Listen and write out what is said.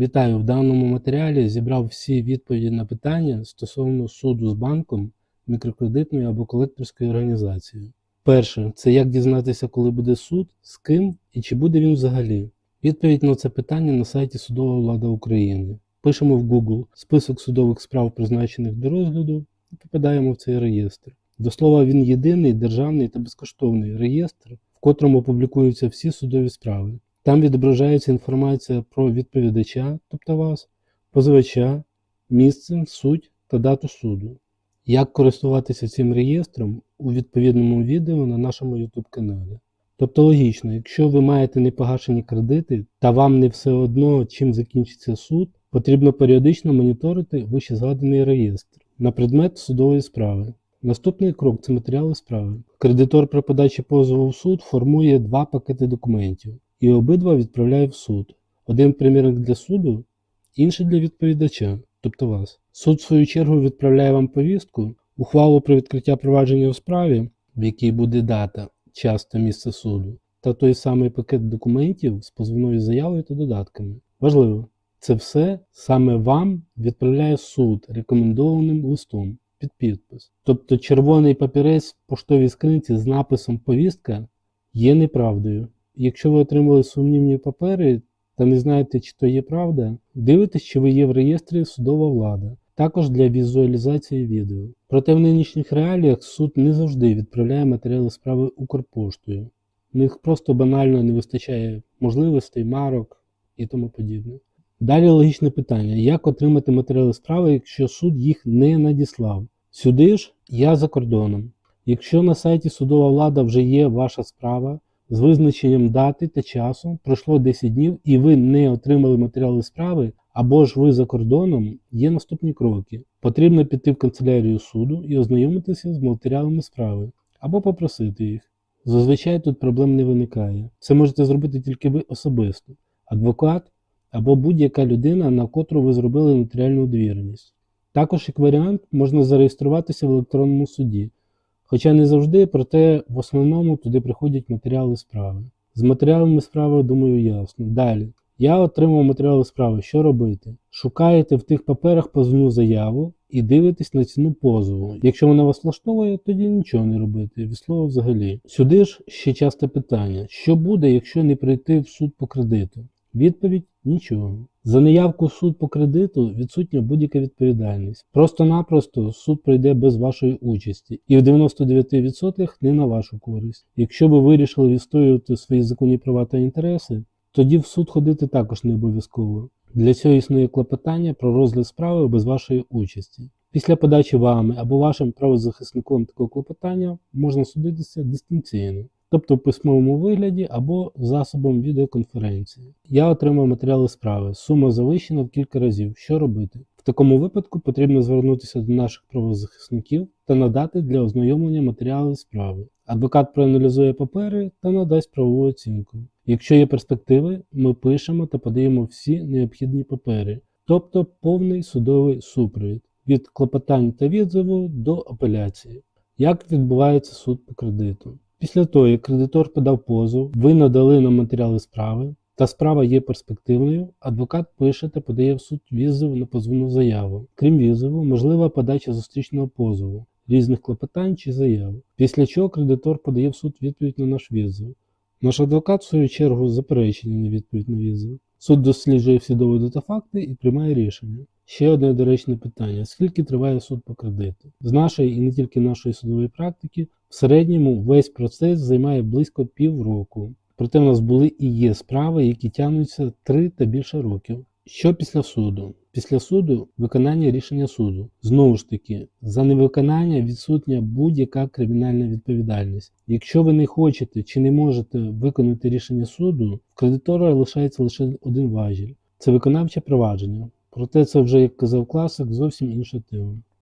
Вітаю! В даному матеріалі зібрав всі відповіді на питання стосовно суду з банком, мікрокредитною або колекторською організацією. Перше це як дізнатися, коли буде суд, з ким і чи буде він взагалі. Відповідь на це питання на сайті Судова влада України. Пишемо в Google список судових справ, призначених до розгляду, і попадаємо в цей реєстр. До слова, він єдиний державний та безкоштовний реєстр, в котрому публікуються всі судові справи. Там відображається інформація про відповідача, тобто вас, позивача, місце, суть та дату суду. Як користуватися цим реєстром у відповідному відео на нашому YouTube каналі. Тобто логічно, якщо ви маєте непогашені кредити та вам не все одно, чим закінчиться суд, потрібно періодично моніторити вищезгаданий реєстр на предмет судової справи. Наступний крок це матеріали справи. Кредитор при подачі позову в суд формує два пакети документів і обидва відправляє в суд. Один примірник для суду, інший для відповідача, тобто вас. Суд, в свою чергу, відправляє вам повістку, ухвалу про відкриття провадження у справі, в якій буде дата, час та місце суду, та той самий пакет документів з позовною заявою та додатками. Важливо, це все саме вам відправляє суд рекомендованим листом під підпис. Тобто червоний папірець в поштовій скринці з написом повістка є неправдою. Якщо ви отримали сумнівні папери та не знаєте, чи то є правда, дивитесь, чи ви є в реєстрі судова влада, також для візуалізації відео. Проте в нинішніх реаліях суд не завжди відправляє матеріали справи Укрпоштою. В них просто банально не вистачає можливостей, марок і тому подібне. Далі логічне питання: як отримати матеріали справи, якщо суд їх не надіслав? Сюди ж я за кордоном. Якщо на сайті судова влада вже є ваша справа, з визначенням дати та часу пройшло 10 днів і ви не отримали матеріали справи, або ж ви за кордоном, є наступні кроки. Потрібно піти в канцелярію суду і ознайомитися з матеріалами справи, або попросити їх. Зазвичай тут проблем не виникає. Це можете зробити тільки ви особисто, адвокат або будь-яка людина, на котру ви зробили нотаріальну довіреність. Також, як варіант, можна зареєструватися в електронному суді. Хоча не завжди, проте в основному туди приходять матеріали справи. З матеріалами справи, думаю, ясно. Далі. Я отримав матеріали справи. Що робити? Шукаєте в тих паперах позовну заяву і дивитесь на ціну позову. Якщо вона вас влаштовує, тоді нічого не робити. Від слова взагалі. Сюди ж ще часте питання: що буде, якщо не прийти в суд по кредиту? Відповідь нічого. За неявку в суд по кредиту відсутня будь-яка відповідальність. Просто-напросто суд пройде без вашої участі, і в 99% не на вашу користь. Якщо ви вирішили відстоювати свої законні права та інтереси, тоді в суд ходити також не обов'язково. Для цього існує клопотання про розгляд справи без вашої участі. Після подачі вами або вашим правозахисником такого клопотання можна судитися дистанційно тобто в письмовому вигляді або засобом відеоконференції. Я отримав матеріали справи. Сума завищена в кілька разів. Що робити? В такому випадку потрібно звернутися до наших правозахисників та надати для ознайомлення матеріали справи. Адвокат проаналізує папери та надасть правову оцінку. Якщо є перспективи, ми пишемо та подаємо всі необхідні папери, тобто повний судовий супровід від клопотань та відзиву до апеляції. Як відбувається суд по кредиту? Після того, як кредитор подав позов, ви надали нам матеріали справи, та справа є перспективною, адвокат пише та подає в суд візову на позовну заяву. Крім візову, можлива подача зустрічного позову, різних клопотань чи заяв. Після чого кредитор подає в суд відповідь на наш візов. Наш адвокат, в свою чергу, заперечення на відповідь на відзив. Суд досліджує всі доводи та факти і приймає рішення. Ще одне доречне питання: скільки триває суд по кредиту? З нашої і не тільки нашої судової практики, в середньому весь процес займає близько півроку. Проте в нас були і є справи, які тягнуться 3 та більше років. Що після суду? Після суду виконання рішення суду. Знову ж таки, за невиконання відсутня будь-яка кримінальна відповідальність. Якщо ви не хочете чи не можете виконати рішення суду, в кредитора лишається лише один важіль це виконавче провадження. Проте це вже, як казав класик, зовсім інша тема.